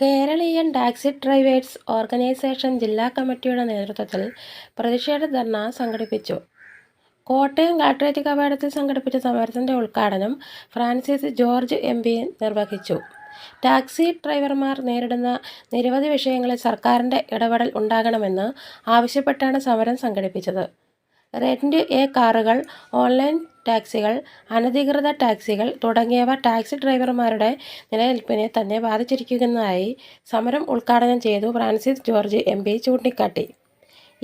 കേരളീയൻ taxi drivers organisation ജില്ലാ കമ്മിറ്റിയുടെ നേതൃത്വത്തിൽ പ്രതിഷേധ ധർണ സംഘടിപ്പിച്ചു. കോട്ടയം കളക്ടറേറ്റ് കവാടത്തിൽ സംഘടിപ്പിച്ച സമരത്തിന്റെ ഉദ്ഘാടനം ഫ്രാൻസിസ് ജോർജ് എം. പി നിർവഹിച്ചു. ടാക്സി ഡ്രൈവർമാർ നേരിടുന്ന നിരവധി വിഷയങ്ങളിൽ സർക്കാരിന്റെ ഇടപെടൽ ഉണ്ടാകണമെന്ന് ആവശ്യപ്പെട്ടാണ് സമരം സംഘടിപ്പിച്ചത്. റെന്റ് എ കാറുകൾ, ഓൺലൈൻ ടാക്സികൾ, അനധികൃത ടാക്സികൾ തുടങ്ങിയവ ടാക്സി ഡ്രൈവർമാരുടെ നിലനിൽപ്പിനെ തന്നെ ബാധിച്ചിരിക്കുന്നതായി സമരം ഉദ്ഘാടനം ചെയ്തു ഫ്രാൻസിസ് ജോർജ് എം. പി ചൂണ്ടിക്കാട്ടി.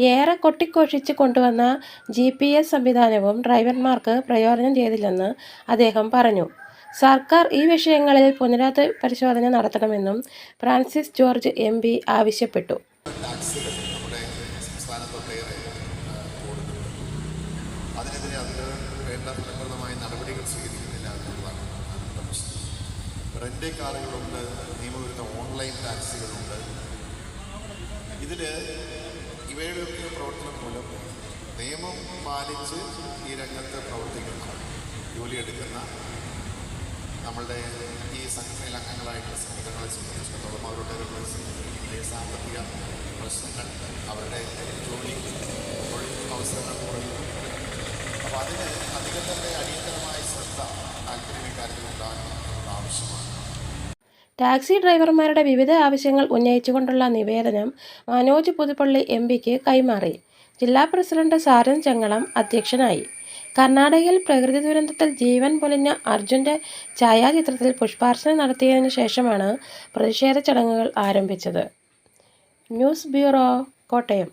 ഏറെ കൊട്ടിക്കോഷിച്ച് കൊണ്ടുവന്ന ജി. പി. എസ് സംവിധാനവും ഡ്രൈവർമാർക്ക് പ്രയോജനം ചെയ്തില്ലെന്ന് അദ്ദേഹം പറഞ്ഞു. സർക്കാർ ഈ വിഷയങ്ങളിൽ പുനരാത് പരിശോധന നടത്തണമെന്നും ഫ്രാൻസിസ് ജോർജ് എം. പി ആവശ്യപ്പെട്ടു. അതിനെതിരെ അതിന് വേണ്ട ഫലപ്രദമായ നടപടികൾ സ്വീകരിക്കുന്നില്ല എന്നുള്ളതാണ് പ്രധാനപ്പെട്ട പ്രശ്നം. റെന്റ് കാറുകളുണ്ട് നിയമവിരുദ്ധ ഓൺലൈൻ ടാക്സികളുണ്ട്. ഇതിൽ ഇവയുടെയൊക്കെ പ്രവർത്തനം മൂലം നിയമം പാലിച്ച് ഈ രംഗത്ത് പ്രവർത്തിക്കുന്ന ജോലിയെടുക്കുന്ന നമ്മളുടെ ഈ സംഘടനയിൽ അംഗങ്ങളായിട്ടുള്ള സംഘടനകളെ സംബന്ധിച്ചിടത്തോളം അവരുടെ സാമ്പത്തിക പ്രശ്നങ്ങൾ അവരുടെ ജോലി തൊഴിൽ അവസരങ്ങൾ അപ്പോൾ അതിന് അധികം തന്നെ അടിയന്തരമായ ശ്രദ്ധ താല്പര്യം ആവശ്യമാണ് ടാക്സി ഡ്രൈവർമാരുടെ വിവിധ ആവശ്യങ്ങൾ ഉന്നയിച്ചുകൊണ്ടുള്ള നിവേദനം മനോജ് പുതുപ്പള്ളി എം. പിക്ക് കൈമാറി. ജില്ലാ പ്രസിഡന്റ് സാരൻ ചെങ്ങളം അധ്യക്ഷനായി. കർണാടകയിൽ പ്രകൃതി ദുരന്തത്തിൽ ജീവൻ പൊലിഞ്ഞ അർജുന്റെ ഛായാചിത്രത്തിൽ പുഷ്പാർച്ചന നടത്തിയതിനു ശേഷമാണ് പ്രതിഷേധ ചടങ്ങുകൾ ആരംഭിച്ചത്. News bureau, Kottayam